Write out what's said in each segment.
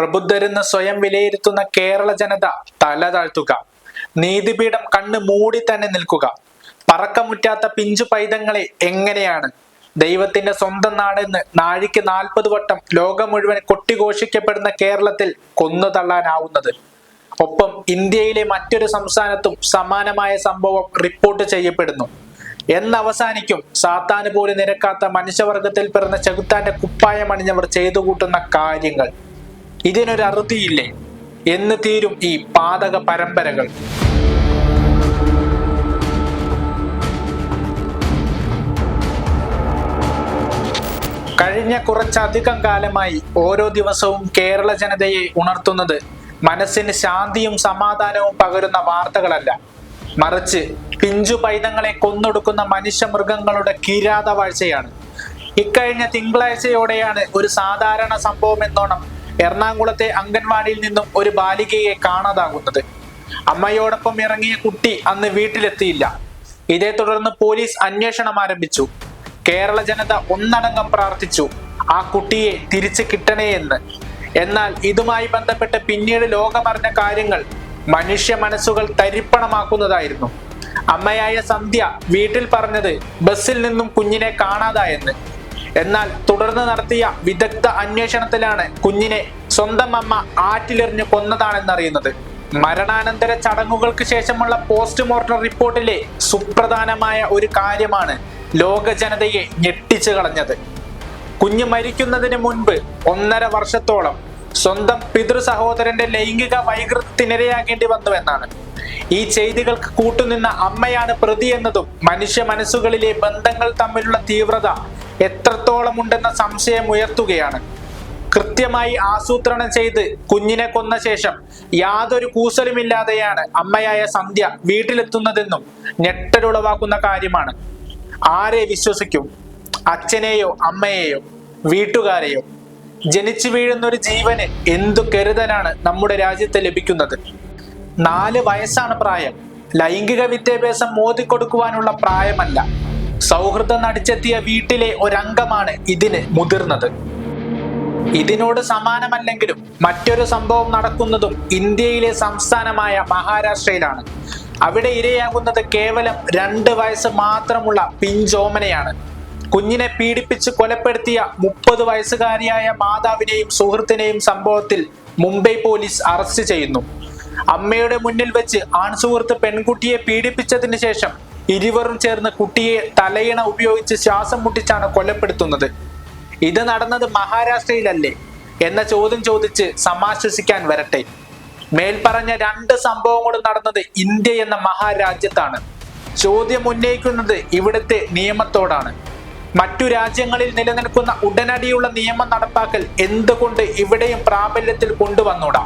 പ്രബുദ്ധരെന്ന് സ്വയം വിലയിരുത്തുന്ന കേരള ജനത തല താഴ്ത്തുക. നീതിപീഠം കണ്ണ് മൂടി തന്നെ നിൽക്കുക. പറക്കമുറ്റാത്ത പിഞ്ചു പൈതങ്ങളെ എങ്ങനെയാണ്? ദൈവത്തിന്റെ സ്വന്തം നാടെന്ന് നാഴിക്ക് നാൽപ്പത് വട്ടം ലോകം മുഴുവൻ കൊട്ടിഘോഷിക്കപ്പെടുന്ന കേരളത്തിൽ കൊന്നു തള്ളാനാവുന്നത്. ഒപ്പം ഇന്ത്യയിലെ മറ്റൊരു സംസ്ഥാനത്തും സമാനമായ സംഭവം റിപ്പോർട്ട് ചെയ്യപ്പെടുന്നു. എന്നവസാനിക്കും സാത്താന് പോലും നിരക്കാത്ത മനുഷ്യവർഗത്തിൽ പിറന്ന ചെകുത്താന്റെ കുപ്പായം അണിഞ്ഞവർ ചെയ്തു കൂട്ടുന്ന കാര്യങ്ങൾ. ഇതിനൊരു അറുതിയില്ലേ? എന്ന് തീരും ഈ പാതക പരമ്പരകൾ. കഴിഞ്ഞ കുറച്ചധികം കാലമായി ഓരോ ദിവസവും കേരള ജനതയെ ഉണർത്തുന്നത് മനസ്സിന് ശാന്തിയും സമാധാനവും പകരുന്ന വാർത്തകളല്ല. മറിച്ച് പിഞ്ചു പൈതങ്ങളെ കൊന്നൊടുക്കുന്ന മനുഷ്യമൃഗങ്ങളുടെ കിരാത വാഴ്ചയാണ് ഇക്കഴിഞ്ഞ തിങ്കളാഴ്ചയോടെയാണ് ഒരു സാധാരണ സംഭവം എന്നോണം എറണാകുളത്തെ അംഗൻവാടിയിൽ നിന്നും ഒരു ബാലികയെ കാണാതാകുന്നത്. അമ്മയോടൊപ്പം ഇറങ്ങിയ കുട്ടി അന്ന് വീട്ടിലെത്തിയില്ല. ഇതേ തുടർന്ന് പോലീസ് അന്വേഷണം ആരംഭിച്ചു. കേരള ജനത ഒന്നടങ്കം പ്രാർത്ഥിച്ചു ആ കുട്ടിയെ തിരിച്ചു കിട്ടണേ എന്ന്. എന്നാൽ ഇതുമായി ബന്ധപ്പെട്ട് പിന്നീട് ലോകമറിഞ്ഞ കാര്യങ്ങൾ മനുഷ്യ മനസ്സുകൾ തരിപ്പണമാക്കുന്നതായിരുന്നു. അമ്മയായ സന്ധ്യ വീട്ടിൽ പറഞ്ഞത് ബസ്സിൽ നിന്നും കുഞ്ഞിനെ കാണാതായെന്ന് എന്നാൽ തുടർന്ന് നടത്തിയ വിദഗ്ധ അന്വേഷണത്തിലാണ് കുഞ്ഞിനെ സ്വന്തം അമ്മ ആറ്റിലെറിഞ്ഞ് കൊന്നതാണെന്നറിയുന്നത്. മരണാനന്തര ചടങ്ങുകൾക്ക് ശേഷമുള്ള പോസ്റ്റ്മോർട്ടം റിപ്പോർട്ടിലെ സുപ്രധാനമായ ഒരു കാര്യമാണ് ലോക ജനതയെ ഞെട്ടിച്ചു കളഞ്ഞത്. കുഞ്ഞ് മരിക്കുന്നതിന് മുൻപ് ഒന്നര വർഷത്തോളം സ്വന്തം പിതൃ സഹോദരന്റെ ലൈംഗിക വൈകൃതത്തിനിരയാകേണ്ടി വന്നുവെന്നാണ് ഈ ചെയ്തികൾക്ക് കൂട്ടുനിന്ന അമ്മയാണ് പ്രതി എന്നതും മനുഷ്യ മനസ്സുകളിലെ ബന്ധങ്ങൾ തമ്മിലുള്ള തീവ്രത എത്രത്തോളം ഉണ്ടെന്ന സംശയം ഉയർത്തുകയാണ്. കൃത്യമായി ആസൂത്രണം ചെയ്ത് കുഞ്ഞിനെ കൊന്ന ശേഷം യാതൊരു കൂസലുമില്ലാതെയാണ് അമ്മയായ സന്ധ്യ വീട്ടിലെത്തുന്നതെന്നും ഞെട്ടലുളവാക്കുന്ന കാര്യമാണ്. ആരെ വിശ്വസിക്കും? അച്ഛനെയോ അമ്മയെയോ? വീട്ടുകാരെയോ? ജനിച്ചു വീഴുന്നൊരു ജീവന് എന്തു കരുതലാണ് നമ്മുടെ രാജ്യത്ത് ലഭിക്കുന്നത്? നാല് വയസ്സാണ് പ്രായം. ലൈംഗിക വിദ്യാഭ്യാസം മോതിക്കൊടുക്കുവാനുള്ള പ്രായമല്ല. സൗഹൃദം നടിച്ചെത്തിയ വീട്ടിലെ ഒരംഗമാണ് ഇതിന് മുതിർന്നത്. ഇതിനോട് സമാനമല്ലെങ്കിലും മറ്റൊരു സംഭവം നടക്കുന്നതും ഇന്ത്യയിലെ സംസ്ഥാനമായ മഹാരാഷ്ട്രയിലാണ്. അവിടെ ഇരയാകുന്നത് കേവലം രണ്ട് വയസ്സ് മാത്രമുള്ള പിഞ്ചോമനയാണ്. കുഞ്ഞിനെ പീഡിപ്പിച്ച് കൊലപ്പെടുത്തിയ മുപ്പത് വയസ്സുകാരിയായ മാതാവിനെയും സുഹൃത്തിനെയും സംഭവത്തിൽ മുംബൈ പോലീസ് അറസ്റ്റ് ചെയ്യുന്നു. അമ്മയുടെ മുന്നിൽ വെച്ച് ആൺസുഹൃത്ത് പെൺകുട്ടിയെ പീഡിപ്പിച്ചതിന് ശേഷം ഇരുവരും ചേർന്ന് കുട്ടിയെ തലയിണ ഉപയോഗിച്ച് ശ്വാസം മുട്ടിച്ചാണ് കൊലപ്പെടുത്തുന്നത്. ഇത് നടന്നത് മഹാരാഷ്ട്രയിലല്ലേ? എന്ന ചോദ്യം ചോദിച്ച് സമാശ്വസിക്കാൻ വരട്ടെ. മേൽപ്പറഞ്ഞ രണ്ട് സംഭവങ്ങളും നടന്നത് ഇന്ത്യ എന്ന മഹാരാജ്യത്താണ്. ചോദ്യം ഉന്നയിക്കുന്നത് ഇവിടുത്തെ നിയമത്തോടാണ്. മറ്റു രാജ്യങ്ങളിൽ നിലനിൽക്കുന്ന ഉടനടിയുള്ള നിയമം നടപ്പാക്കൽ എന്തുകൊണ്ട് ഇവിടെയും പ്രാബല്യത്തിൽ കൊണ്ടുവന്നൂടാ?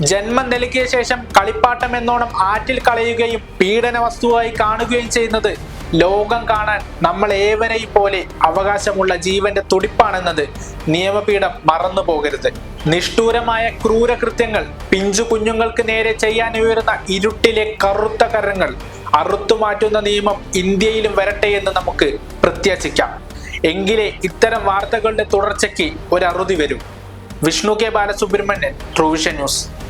ജന്മം നൽകിയ ശേഷം കളിപ്പാട്ടം എന്നോണം ആറ്റിൽ കളയുകയും പീഡന വസ്തുവായി കാണുകയും ചെയ്യുന്നത് ലോകം കാണാൻ നമ്മൾ ഏവരെയും പോലെ അവകാശമുള്ള ജീവന്റെ തുടിപ്പാണെന്നത് നിയമപീഠം മറന്നു പോകരുത്. നിഷ്ഠൂരമായ ക്രൂരകൃത്യങ്ങൾ പിഞ്ചു കുഞ്ഞുങ്ങൾക്ക് നേരെ ചെയ്യാൻ ഉയരുന്ന ഇരുട്ടിലെ കറുത്ത കരങ്ങൾ അറുത്തുമാറ്റുന്ന നിയമം ഇന്ത്യയിലും വരട്ടെ എന്ന് നമുക്ക് പ്രത്യാശിക്കാം. എങ്കിലേ ഇത്തരം വാർത്തകളുടെ തുടർച്ചയ്ക്ക് ഒരു അറുതി വരും. Vishnu K Balasubramanian Truevision News.